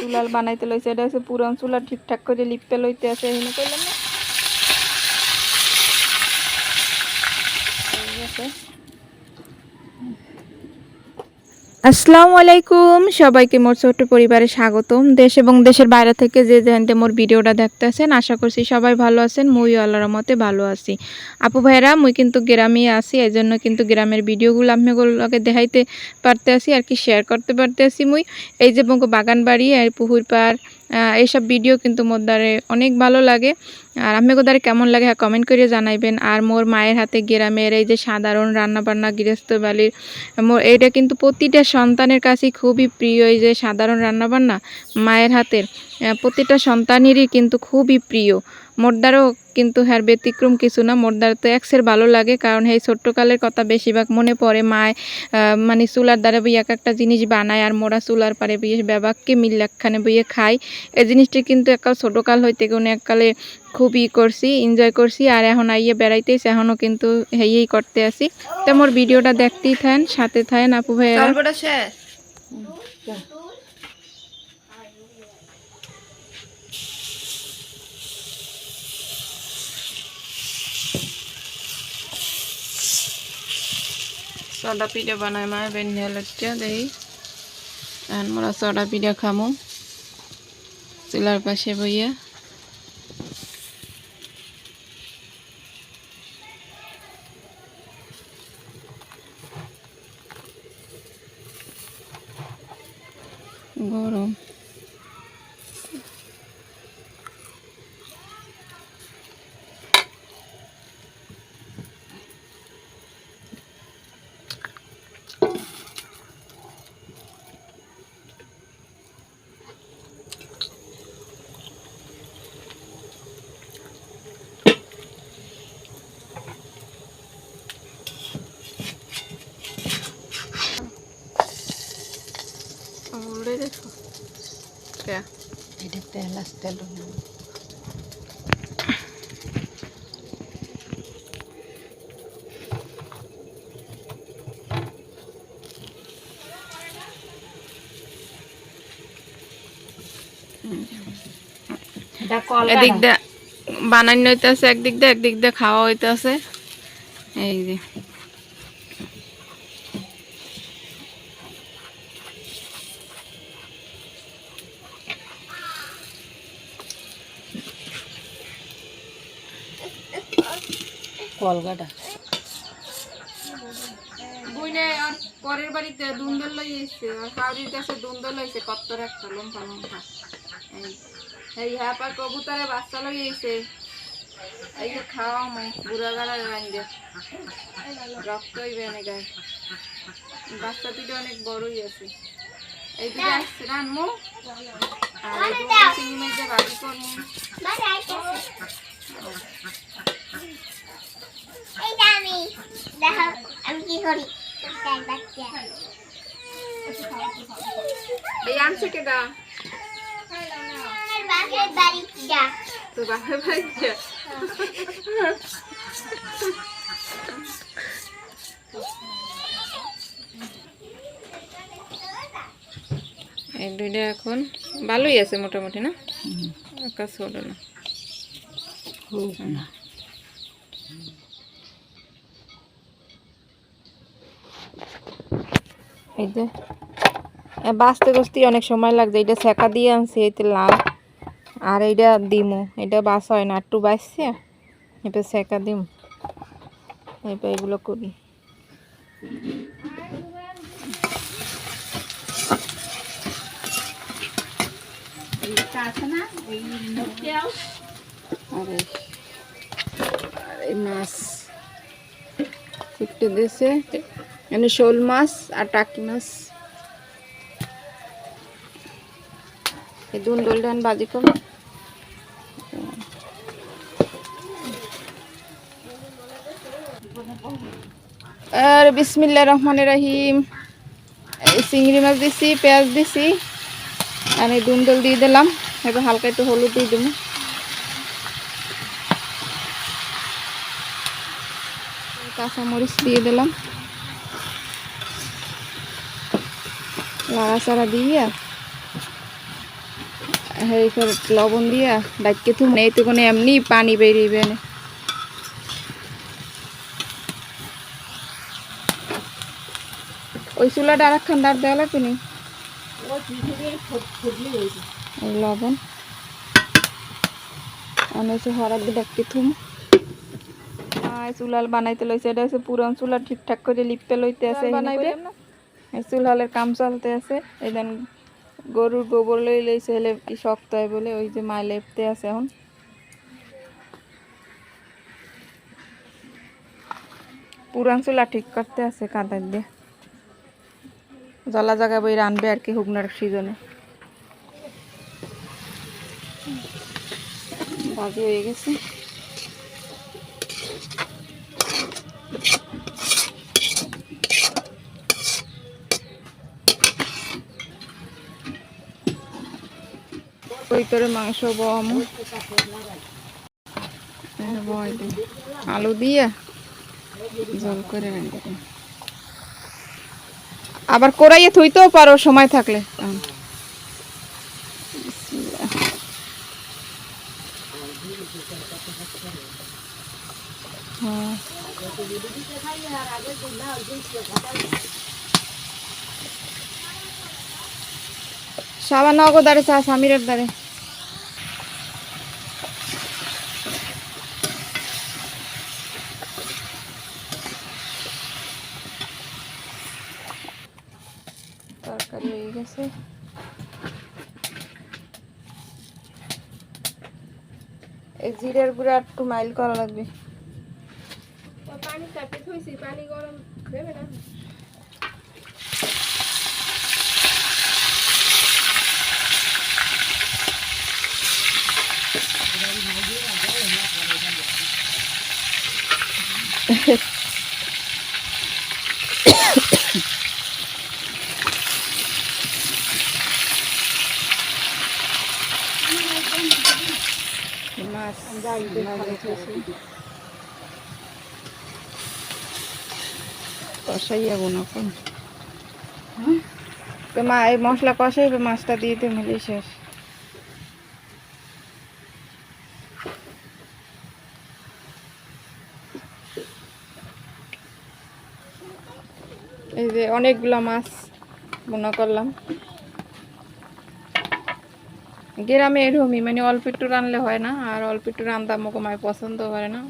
চুলাল বানাইতে লইছে। এটা হচ্ছে পুরান চুলা ঠিকঠাক করে লিপতে লইতে আছে এখানে কইলাম এই আছে। আসসালামু আলাইকুম। সবাইকে মোর ছোট্ট পরিবারে স্বাগতম। দেশ এবং দেশের বাইরে থেকে যে জানতে মোর ভিডিওটা দেখতে আছেন আশা করছি সবাই ভালো আছেন। মুই আল্লাহর মতে ভালো আছি। আপু ভাইরা মুই কিন্তু গ্রামে আছি এই জন্য কিন্তু গ্রামের ভিডিওগুলো আপনাগুলোকে দেখাইতে পারতে আসি আর কি শেয়ার করতে পারতে আসি মুই। এই যে বঙ্গ বাগান বাড়ি আর পুকুর পাড় এইসব ভিডিও কিন্তু মোর দ্বারে অনেক ভালো লাগে। আর আপনাকে দ্বারে কেমন লাগে হ্যাঁ কমেন্ট করে জানাইবেন। আর মোর মায়ের হাতে গ্রামের এই যে সাধারণ রান্নাবান্না গৃহস্থবালির মোর এইটা কিন্তু প্রতিটা সন্তানের কাছেই খুবই প্রিয় এই যে সাধারণ রান্নাবান্না মায়ের হাতের। প্রতিটা সন্তানেরই কিন্তু খুবই প্রিয়। মোরদারও কিন্তু হ্যার ব্যতিক্রম কিছু না মোরদার তো একসের ভালো লাগে কারণ এই ছোট্টকালের কথা বেশিরভাগ মনে পড়ে মায় মানে চুলার দ্বারা বই এক একটা জিনিস বানায় আর মোরা চুলার পারে বইয়ে ব্যাবাককে মিল একখানে বইয়ে খাই। এই জিনিসটি কিন্তু একাল ছোটকাল হইতে কোনো এককালে খুবই করছি এনজয় করছি আর এখন আইয়ে বেড়াইতেছি এখনও কিন্তু হেয়েই করতে আসি। তো মোর ভিডিওটা দেখতেই থাকেন সাথে থাকেন আপু শেষ সদা পিঠা বানায় মায় বেনিয়া লজ্জা দেই আর মোরা সদা পিঠা খামো চুলার পাশে বইয়া গরম উড়ে দেখো কে আসতে এদিক দিয়ে বানানো হইতেছে একদিক দিয়ে একদিক দিয়ে খাওয়া হইতেছে। এই যে। কলগাটা বুইনে আর পরের বাড়িতে দুন্দল লই এসছে আর কাউরির কাছে দুন্দল লইছে কত্তর একটা লম্বা লম্বা এই এই হ্যাঁ পার কবুতরে বাচ্চা লই এসে এই যে খাওয়া মাই বুড়া গালা রাঞ্জে রক্ত হইবে না গায়ে। বাচ্চা দুটো অনেক বড়ই আছে। এই দুটো আসছে রানমু। আর এই দুটো চিংড়ি করমু। এইটা আমি দেখো আমি কি করি? এই আনছে কেডা আমার বাপের বাড়ি যা। তো বাপের বাড়িতে এই দুইটা এখন ভালোই আছে মোটামুটি না? কাজ হলো না। না। এই যে। বাঁচতে বসতে অনেক সময় লাগছে। এটা সেকা দিয়ে আনছি এইতে লাল। আর এইটা দিমু। এটা বাস হয় না একটু বাঁচছে। এবার সেকা দিম। এবার এগুলো করি। মাছ। একটু দিয়েছে। এখানে শোল মাছ আর টাকি মাছ। দুন দোল ডান বাজি করো আর বিসমিল্লা রহমান রাহিম। চিংড়ি মাছ দিছি, পেঁয়াজ দিছি। আর এই দুন্দল দিয়ে দিলাম। এবার হালকা একটু হলুদ দিয়ে দেবো। কাঁচামরিচ দিয়ে দিলাম। লাড়াচাড়া দিয়া করে লবণ দিয়া ডাইকে থুম এই তো কোনো এমনি পানি বেরিয়ে না। ওই চুলাটা আর একখান দাঁড় দেওয়া লাগবে নি? লবণ। অনেক হরার দিয়ে ডাক্কে থুম। চুলাল বানাইতে লইছে এটা হচ্ছে পুরান চুলা ঠিকঠাক করে লিপতে লইতে আছে বানাইবে এই চুলালের কাম চলতে আছে। এই দেন গরুর গোবর লই লইছে, হলে কি শক্ত হয় বলে ওই যে মায় লেপতে আছে এখন। পুরান চুলা ঠিক করতে আছে কাদার দিয়ে। জলা জায়গা বই রানবে আর কি হুগনার সিজনে। বাজে হয়ে গেছে। করে মাংস বম আলু দিয়ে জল করে আবার কড়াইয়ে থইতেও পারো, সময় থাকলে। হ্যাঁ সাবান নগো দাঁড়ে চা সামিরের দাঁড়ে তরকারি হয়ে গেছে। এই জিরের গুঁড়া একটু মাইল করা লাগবে। পানি চাপে থইছি, পানি গরম দেবে না? মাছ। কষাইয়া বোনা কোন তো মা এই মশলা কষাইবে মাছটা দিয়ে দিয়ে মিলিয়ে শেষ। এই যে অনেকগুলো মাছ বোনা করলাম। গ্রামে এরকমই মানে অল্প একটু রানলে হয় না আর অল্প একটু রান্না আমাকে মায় পছন্দ করে না।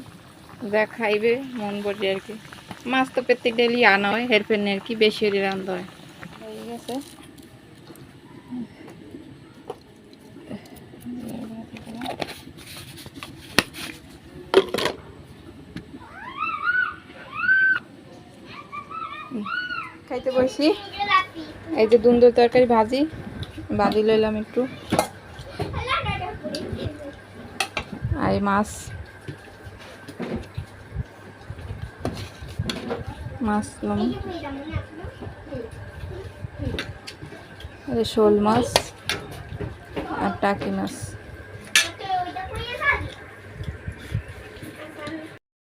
যা খাইবে মন বসে আর কি। মাছ তো প্রত্যেক ডেলি আনা হয় হেরফের আর কি বেশি করে রান্না হয়। হয়ে গেছে। খাইতে বসি। এই যে দুন্দুর তরকারি ভাজি ভাজি লইলাম একটু। আর এই মাছ মাছ শোল মাছ আর টাকি মাছ